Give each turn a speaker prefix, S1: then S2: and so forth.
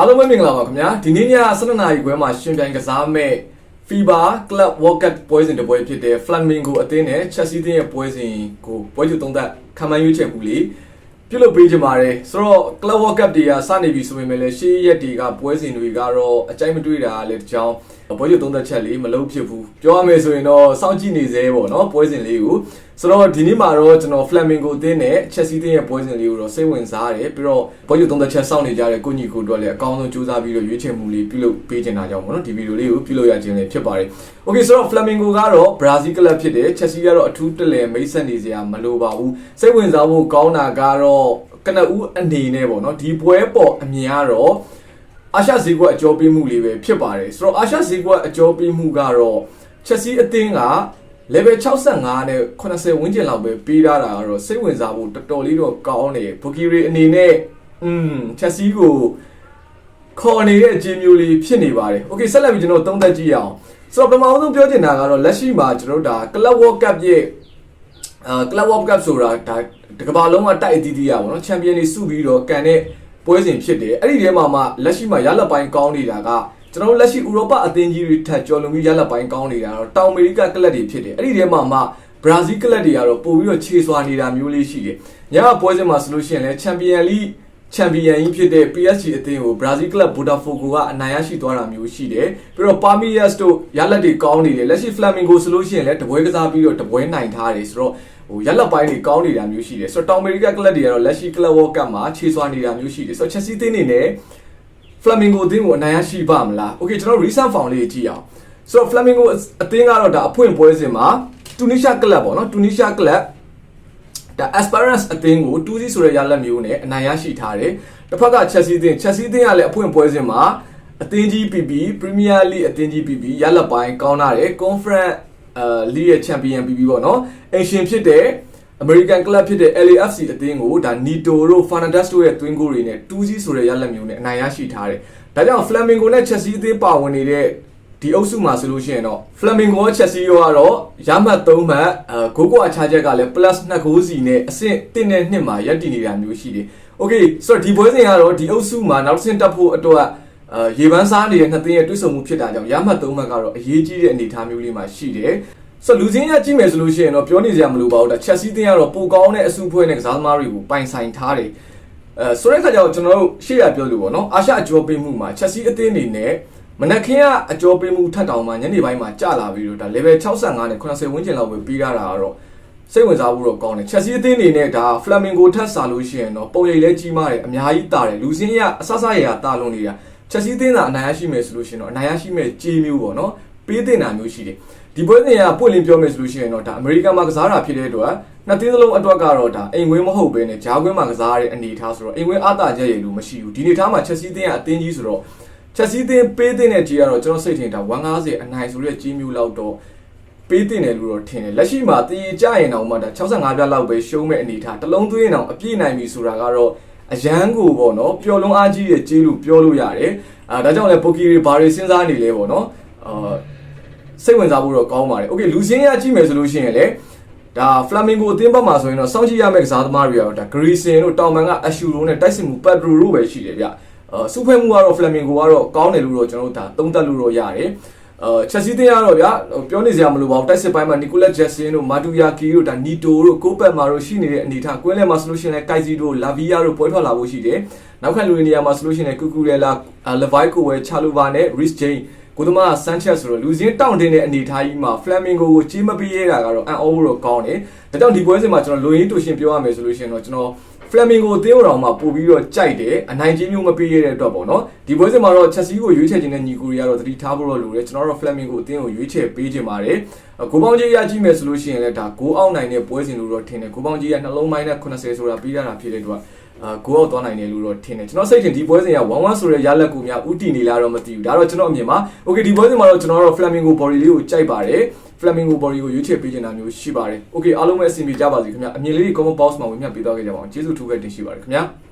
S1: အားလုံးပဲမင်္ဂလာပါခင်ဗျာဒီနေ့ည7:00နာရီခွဲမှာရှင်ပြိုင်ကစားမဲ့ FIBA Club World Cup ပွဲစဉ်တစ်ပွဲဖြစ်တဲ့ Flamengo အသင်းနဲ့ Chelsea အသင်းရဲ့ပွဲစဉ်ကိုပွဲကြိုသုံးသက်ခံမှန်းရွေးချယ်မှုလေးပြုလုပ်ပေးကြပါရယ်ဆိုတော့ Club World Cup တွေကစနေပြီဆိုပေမဲ့လည်းရှေ့ရက်တွေကပွဲစဉ်တွေကတော့အကြိုက်မတွေ့တာလည်းတစ်ကြောင်းပွဲကြိုသုံးသက်ချက်လေးမလုပ်ဖြစ်ဘူးပြောရမယ်ဆိုရင်တော့စောင့်ကြည့်နေသေးပေါ့နော်ပွဲစဉ်လေးကို ဆိုတော့ဒီနေ့မှာတော့ကျွန်တော် Flamengo အသင်းနဲ့ Chelsea အသင်းရဲ့ပွဲစဉ်လေးကိုတော့စိတ်ဝင်စားတယ်ပြီးတော့ပွဲကြိုသုံးသက်ချက်စောင့်နေကြတဲ့ကိုညီကိုတို့လည်းအကောင်းဆုံးကြိုးစားပြီးတော့ရွေးချယ်မှုလေးပြုလုပ်ပေးချင်တာကြောင့်ပေါ့နော်ဒီဗီဒီယိုလေးကိုပြုလုပ်ရခြင်းလည်းဖြစ်ပါတယ် Okay ဆိုတော့ Flamengo ကတော့ Brazil ကလပ်ဖြစ်တယ် Chelsea ကတော့အထူးတလဲမိတ်ဆက်နေစရာမလိုပါဘူးစိတ်ဝင်စားဖို့ကောင်းတာကတော့ကနဦးအနေနဲ့ပေါ့နော်ဒီပွဲပေါ်အမြင်ကတော့အာရှဈေးကွက်အကျော်ပေးမှုလေးပဲဖြစ်ပါတယ်ဆိုတော့အာရှဈေးကွက်အကျော်ပေးမှုကတော့ Chelsea အသင်းက level 65နဲ့80ဝန်းကျင်လောက်ပဲပေးထားတာကတော့စိတ်ဝင်စားဖို့တော်တော်လေးတော့ကောင်းတယ်ဘူကီရီအနေနဲ့อืม Chelsea ကိုခေါ်နေတဲ့အချင်းမျိုးလေးဖြစ်နေပါတယ်။ Okay ဆက်လက်ပြီးကျွန်တော်သုံးသပ်ကြည့်ရအောင်။ဆိုတော့ပထမဆုံးပြောချင်တာကတော့လက်ရှိမှာကျွန်တော်တို့ဒါ Club World Cup ရဲ့အာ Club World Cup ဆိုတာဒါတကမ္ဘာလုံးကတိုက်အသီးသီးရပါတော့ချန်ပီယံတွေစုပြီးတော့ကန်တဲ့ပွဲစဉ်ဖြစ်တယ်။အဲ့ဒီထဲမှာမှလက်ရှိမှာရလက်ပိုင်းကောင်းနေတာက ကျွန်တော်တို့လက်ရှိဥရောပအသင်းကြီးတွေထက်ကျော်လွန်ပြီးရလက်ပိုင်းကောင်းနေတာတော့တောင်အမေရိကကလပ်တွေဖြစ်တယ်။အဲ့ဒီထဲမှာမှဘရာဇီးကလပ်တွေကတော့ပို့ပြီးတော့ခြေစွာနေတာမျိုးလေးရှိတယ်။ညကပွဲစဉ်မှာဆိုလို့ရှိရင်လည်းချန်ပီယံလိချန်ပီယံကြီးဖြစ်တဲ့ PSG အသင်းကို Brazil Club Botafogo ကအနိုင်ရရှိသွားတာမျိုးရှိတယ်ပြီးတော့ Palmeiras တို့ရလက်တွေကောင်းနေတယ်လက်ရှိ Flamengo ဆိုလို့ရှိရင်လည်းတပွဲကစားပြီးတော့တပွဲနိုင်ထားတယ်ဆိုတော့ဟိုရလက်ပိုင်းတွေကောင်းနေတာမျိုးရှိတယ်ဆိုတော့တောင်အမေရိကကလပ်တွေကတော့လက်ရှိ Club World Cup မှာခြေစွာနေတာမျိုးရှိတယ်ဆိုတော့ Chelsea အသင်းနေနဲ့ Flamengo အသင်းကိုအနိုင်ရရှိပါမလား Okay ကျွန်တော် recent form လေးကြည့်အောင်ဆိုတော့ Flamengo အသင်းကတော့ဒါအဖွင့်ပွဲစဉ်မှာ Tunisia Club ပေါ့နော် Tunisia Club ဒါ Esperance အသင်းကို2-0ဆိုတဲ့ရလက်မျိုးနဲ့အနိုင်ရရှိထားတယ်။တစ်ဖက်က Chelsea အသင်း Chelsea အသင်းကလည်းအဖွင့်ပွဲစဉ်မှာအသင်းကြီး PP Premier League အသင်းကြီး PP ရလက်ပိုင်းကောင်းလာတယ် Conference အာ League ရဲ့ Champion PP ပေါ့နော်။အင်ရှင်ဖြစ်တဲ့ American Club ဖြစ်တဲ့ LAFC အသင်းကိုဒါ Nito တို့ Fernandes တို့ရဲ့ twin goal တွေနဲ့2-0ဆိုတဲ့ရလက်မျိုးနဲ့အနိုင်ရရှိထားတယ်။ဒါကြောင့် Flamengo နဲ့ Chelsea အသင်းပါဝင်နေတဲ့ဒီအုပ်စုမှာဆိုလို့ရှိရင်တော့ Flamingo နဲ့ Chelsea ရောကတော့ရမှတ်3မှတ်အဲဂိုးကွာခြားချက်ကလည်း plus 2ဂိုးစီနဲ့အဆင့်1နဲ့2မှာရပ်တည်နေတာမျိုးရှိတယ်။ Okay ဆိုတော့ဒီပွဲစဉ်ကတော့ဒီအုပ်စုမှာနောက်တစ်ဆင့်တက်ဖို့အတွက်အဲရေပန်းစားနေတဲ့နှစ်သင်းရဲ့တွဲဆုံမှုဖြစ်တာကြောင့်ရမှတ်3မှတ်ကတော့အရေးကြီးတဲ့အနေအထားမျိုးလေးမှာရှိတယ်။ ဆိုတော့လူချင်းရကြည့်မယ်ဆိုလို့ရှိရင်တော့ပြောနေစရာမလိုပါဘူးဒါ Chelsea တင်းကတော့ပိုကောင်းတဲ့အစုအဖွဲ့နဲ့ကစားသမားတွေကိုပိုင်ဆိုင်ထားတယ်။အဲဆိုတဲ့အခါကျတော့ကျွန်တော်တို့ရှေ့ရပြောလို့ပေါ့နော်အာရှအကျော်ပေးမှုမှာ Chelsea အသင်းအနေနဲ့မနက်ခင်းကအကျော်ပေးမှုထက်တောင်မှညနေပိုင်းမှာကျလာပြီးတော့ဒါ level 65နဲ့80ဝန်းကျင်လောက်ပဲပြီးရတာကတော့စိတ်ဝင်စားဖို့တော့ကောင်းတယ်ချက်စီအသင်းအနေနဲ့ဒါ Flamingo ထက်စားလို့ရှိရင်တော့ပုံရိပ်လဲကြီးမားတယ်အများကြီးတာတယ်လူစင်းရအဆဆရရတာလုံးနေတာချက်စီအသင်းသာအနိုင်ရရှိမယ်ဆိုလို့ရှိရင်တော့အနိုင်ရရှိမယ်ကြီးမျိုးပေါ့နော်ပေးတင်တာမျိုးရှိတယ် ဒီပွဲစဉ်ကပွင့်လင်းပြောမယ်ဆိုလို့ရှိရင်တော့ဒါအမေရိကန်မှာကစားတာဖြစ်တဲ့အတွက်နှစ်သင်းစလုံးအတွက်ကတော့ဒါအိမ်ဝင်းမဟုတ်ဘဲနဲ့ဂျားကွင်းမှာကစားရတဲ့အနေအထားဆိုတော့အိမ်ဝင်းအသာချက်ရည်လို့မရှိဘူးဒီအနေအထားမှာချက်စီအသင်းကအသင်းကြီးဆိုတော့ချက်စီးတင်ပေးတင်တဲ့ကြီးကတော့ကျွန်တော်စိတ်ထင်တာ150အနိုင်ဆိုတဲ့ကြီးမျိုးလောက်တော့ပေးတင်တယ်လို့တော့ထင်တယ်လက်ရှိမှာတည်ကြရင်တော့မှဒါ65ပြလောက်ပဲရှုံးမဲ့အနေထားတစ်လုံးသွင်းအောင်အပြည့်နိုင်ပြီဆိုတာကတော့အရန်ကိုပေါ့နော်ပျော်လုံးအားကြီးရဲ့ကြီးလို့ပြောလို့ရတယ်အာဒါကြောင့်လဲပိုကီရီဘာတွေစဉ်းစားနေလဲပေါ့နော်အာ စိတ်ဝင်စားဖို့တော့ကောင်းပါတယ်။ Okay လူချင်းရကြည့်မယ်ဆိုလို့ရှိရင်လည်းဒါ Flamingo အသင်းဘက်မှာဆိုရင်တော့စောင့်ကြည့်ရမယ့်ကစားသမားတွေကတော့ဒါ Grayson တို့တောင်ပန်က Ashuro နဲ့တိုက်စစ်မှု Pedro တို့ပဲရှိတယ်ဗျ။အဲစုဖွဲ့မှုကတော့ Flamingo ကတော့ကောင်းတယ်လို့တော့ကျွန်တော်တို့ဒါသုံးသပ်လို့တော့ရတယ်။အဲချက်စီတင်ရတော့ဗျာပြောနေစရာမလိုပါဘူးတိုက်စစ်ပိုင်းမှာနီကိုလက်ဂျက်ဆင်တို့မာတူယာကီတို့ဒါနီတိုတို့ကိုပက်မာတို့ရှိနေတဲ့အနေအထားကွင်းလဲမှာဆိုလို့ရှိရင်လည်းကိုက်စီတို့လာဗီယာတို့ပွဲထွက်လာဖို့ရှိတယ်နောက်ခံလူနေရာမှာဆိုလို့ရှိရင်လည်းကူကူရဲလာလဗိုက်ကိုဝဲချာလိုဗာနဲ့ရစ်ဂျိန်း ကိုသမားဆန်ချက်ဆိုတော့လူစင်းတောင့်တင်းတဲ့အနေထားကြီးမှာ Flamingo ကိုကြီးမပေးရတာကတော့အန်အောတော့ကောင်းတယ်။ဒါကြောင့်ဒီပွဲစဉ်မှာကျွန်တော်လူရင်းတူရှင်ပြောရမယ်ဆိုလို့ရှိရင်တော့ကျွန်တော် Flamingo အသင်းတော်မှာပို့ပြီးတော့ကြိုက်တယ်အနိုင်ချင်းမျိုးမပေးရတဲ့အတွက်ပေါ့နော်ဒီပွဲစဉ်မှာတော့ Chelsea ကိုရွေးချယ်ခြင်းနဲ့ညီကိုရီကတော့သတိထားဖို့တော့လိုတယ်ကျွန်တော်တို့ Flamingo အသင်းကိုရွေးချယ်ပေးခြင်းပါတယ်ဂိုးပေါင်းကြီးရကြည့်မယ်ဆိုလို့ရှိရင်လည်းဒါဂိုးအောက်နိုင်တဲ့ပွဲစဉ်လို့တော့ထင်တယ်ဂိုးပေါင်းကြီးကနှလုံးပိုင်းနဲ့80ဆိုတာပြီးရတာဖြစ်တဲ့အတွက်အာဂိုးအောက်သွားနိုင်တယ်လို့တော့ထင်တယ်ကျွန်တော်စိတ်ထင်ဒီပွဲစဉ်က1-1ဆိုတဲ့ရလက်ကူများဥတီနေလားတော့မသိဘူးဒါတော့ကျွန်တော်အမြင်ပါ Okay ဒီပွဲစဉ်မှာတော့ကျွန်တော်တို့ Flamingo body လေးကိုကြိုက်ပါတယ် Flamingo body ကိုရွေးချယ်ပေးနေတာမျိုးရှိပါတယ်။ Okay အားလုံးပဲအဆင်ပြေကြပါစေခင်ဗျာ။အမြင်လေးတွေ comment box မှာဝင်မြပေးသွားခဲ့ကြပါအောင်။ကျေးဇူးထူးပဲတင်ရှိပါတယ်ခင်ဗျာ။